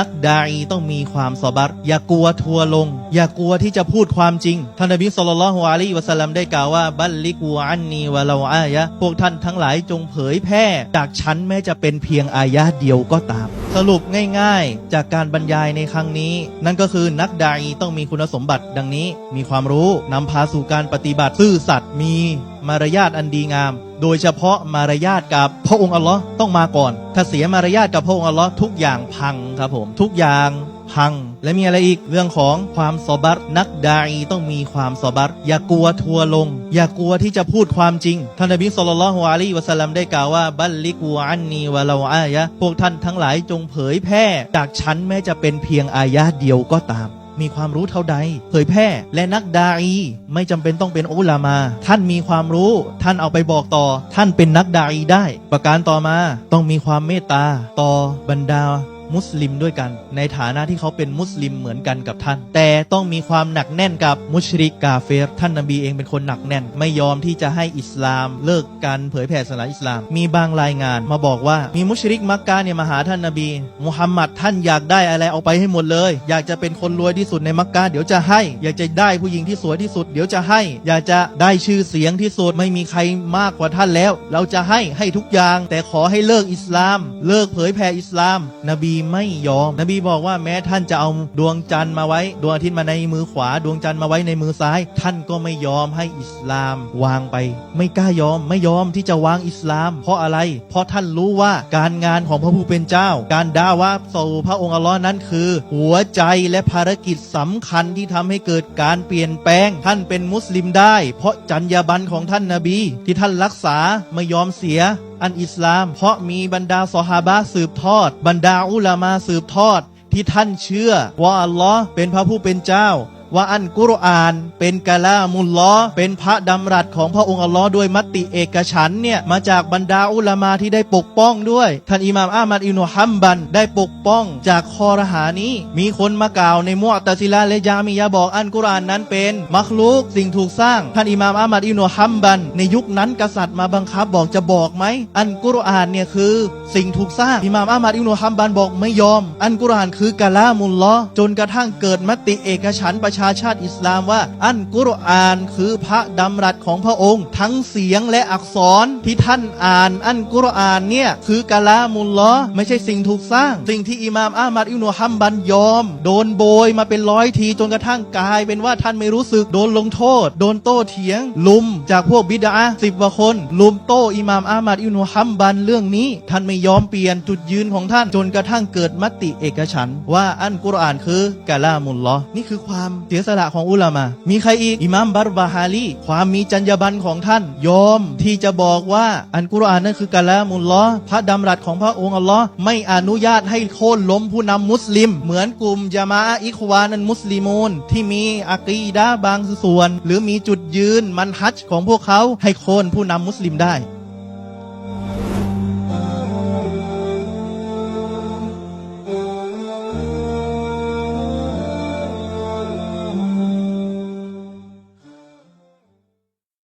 นักดาอีต้องมีความสบัดอย่ากลัวทัวลง อย่ากลัวที่จะพูดความจริง ท่านนบีสุลต่านละฮ์อะลัยฮิวะสัลลัมได้กล่าวว่าบัลลิกูอันนีวะลาอายะพวกท่านทั้งหลายจงเผยแพร่ จากฉันแม้จะเป็นเพียงอายะเดียวก็ตาม สรุปง่ายๆ จากการบรรยายในครั้งนี้ นั่นก็คือนักดาอีต้องมีคุณสมบัติดังนี้ มีความรู้นำพาสู่การปฏิบัติซื่อสัตย์มีมารยาทอันดีงาม โดยเฉพาะมารยาทกับพระองค์อัลลอฮ์ต้องมาก่อน ถ้าเสียมารยาทกับพระองค์อัลลอฮ์ทุกอย่างพังครับผม ทุกอย่าง พัง และมีอะไรอีกเรื่องของความสบัดนักดาอีต้องมีความสบัดอย่ากลัวทัวลง อย่ากลัวที่จะพูดความจริงท่านนบีสุลต่านละฮ์อะลัยฮิวะสัลลัมได้กล่าวว่าบัลลิกูอันนีวะลาอายะพวกท่านทั้งหลายจงเผยแพร่จากฉันแม้จะเป็นเพียงอายะเดียวก็ตามมีความรู้เท่าใด เผยแพร่และนักดาอีไม่จำเป็นต้องเป็นอุลามา ท่านมีความรู้ ท่านเอาไปบอกต่อ ท่านเป็นนักดาอีได้ ประการต่อมาต้องมีความเมตตา ต่อบรรดา มุสลิมด้วยกัน ในฐานะที่เขาเป็นมุสลิมเหมือนกันกับท่าน แต่ต้องมีความหนักแน่นกับมุชริกกาเฟรท่านนบีเองเป็นคนหนักแน่น ไม่ยอมที่จะให้อิสลามเลิกการเผยแผ่ศาสนาอิสลาม มีบางรายงานมาบอกว่ามีมุชริกมักกะเนี่ยมาหาท่านนบีมุฮัมมัดท่านอยากได้อะไรเอาไปให้หมดเลย อยากจะเป็นคนรวยที่สุดในมักกะเดี๋ยวจะให้ อยากจะได้ผู้หญิงที่สวยที่สุด เดี๋ยวจะให้ อยากจะได้ชื่อเสียงที่สุดไม่มีใครมากกว่าท่านแล้ว เราจะให้ให้ทุกอย่าง แต่ขอให้เลิกอิสลาม เลิกเผยแผ่อิสลาม นบีไม่ยอม นบีบอกว่าแม้ท่านจะเอาดวงจันทร์มาไว้ ดวงอาทิตย์มาในมือขวา ดวงจันทร์มาไว้ในมือซ้าย ท่านก็ไม่ยอมให้อิสลามวางไป ไม่กล้ายอม ไม่ยอมที่จะวางอิสลาม เพราะอะไร เพราะท่านรู้ว่าการงานของพระผู้เป็นเจ้า การด่าวะสู่พระองค์อัลลอฮ์นั้นคือ หัวใจและภารกิจสำคัญที่ทำให้เกิดการเปลี่ยนแปลง ท่านเป็นมุสลิมได้ เพราะจรรยาบรรณของท่านนบี ที่ท่านรักษาไม่ยอมเสีย อันอิสลาม เพราะมีบรรดาสหาบะสืบทอด บรรดาอุลามาสืบทอดที่ท่านเชื่อว่าอัลลอฮ์เป็นพระผู้เป็นเจ้า ว่าอันกุรอานเป็นกะลามุลลอฮ์เป็นพระดำรัสของพระองค์อัลลอฮ์ด้วยมติเอกฉันเนี่ยมาจากบรรดาอุลามาที่ได้ปกป้องด้วย ท่านอิหม่ามอามัดอิบนุฮัมบันได้ปกป้องจากคอรหานี้ มีคนมากล่าวในมุอตะซิลาและยามียะบอกอันกุรอานนั้นเป็นมักลุกสิ่งถูกสร้าง ท่านอิหม่ามอามัดอิบนุฮัมบัน ในยุคนั้นกษัตริย์มาบังคับบอกจะบอกไหมอันกุรอานเนี่ยคือสิ่งถูกสร้างอิหม่ามอามัดอิบนุฮัมบันบอกไม่ยอม อันกุรอานคือกะลามุลลอฮ์จนกระทั่งเกิดมติเอกฉันประชาชาติอิสลามว่า อันกุรอานคือพระดำรัสของพระองค์ ทั้งเสียงและอักษรที่ท่านอ่าน อันกุรอานเนี่ยคือกะลามุลลอไม่ใช่สิ่งถูกสร้าง สิ่งที่อิหม่ามอามัดอิบนุฮัมบันยอม โดนโบยมาเป็นร้อยทีจนกระทั่งกลายเป็นว่าท่านไม่รู้สึกโดนลงโทษ โดนโต้เถียง ลุมจากพวกบิดาสิบกว่าคนลุมโต้อิหม่ามอามัดอิบนุฮัมบันเรื่องนี้ ท่านไม่ยอมเปลี่ยนจุดยืนของท่านจนกระทั่งเกิดมติเอกฉันว่าอันกุรอานคือกะลามุลลอนี่คือความเสียสละของอุลามามีใครอีก อิหม่ามบัรบาฮาลี ความมีจรรยาบรรณของท่าน ยอมที่จะบอกว่าอันกุรอานนั่นคือกะลามุลลอพระดำรัสของพระองค์อัลลอฮ์ไม่อนุญาตให้โค่นล้มผู้นำมุสลิม เหมือนกลุ่มจามะอะอิควานันมุสลิมูนที่มีอะกีดะห์บางส่วน หรือมีจุดยืนมันฮัจของพวกเขาให้โค่นผู้นำมุสลิมได้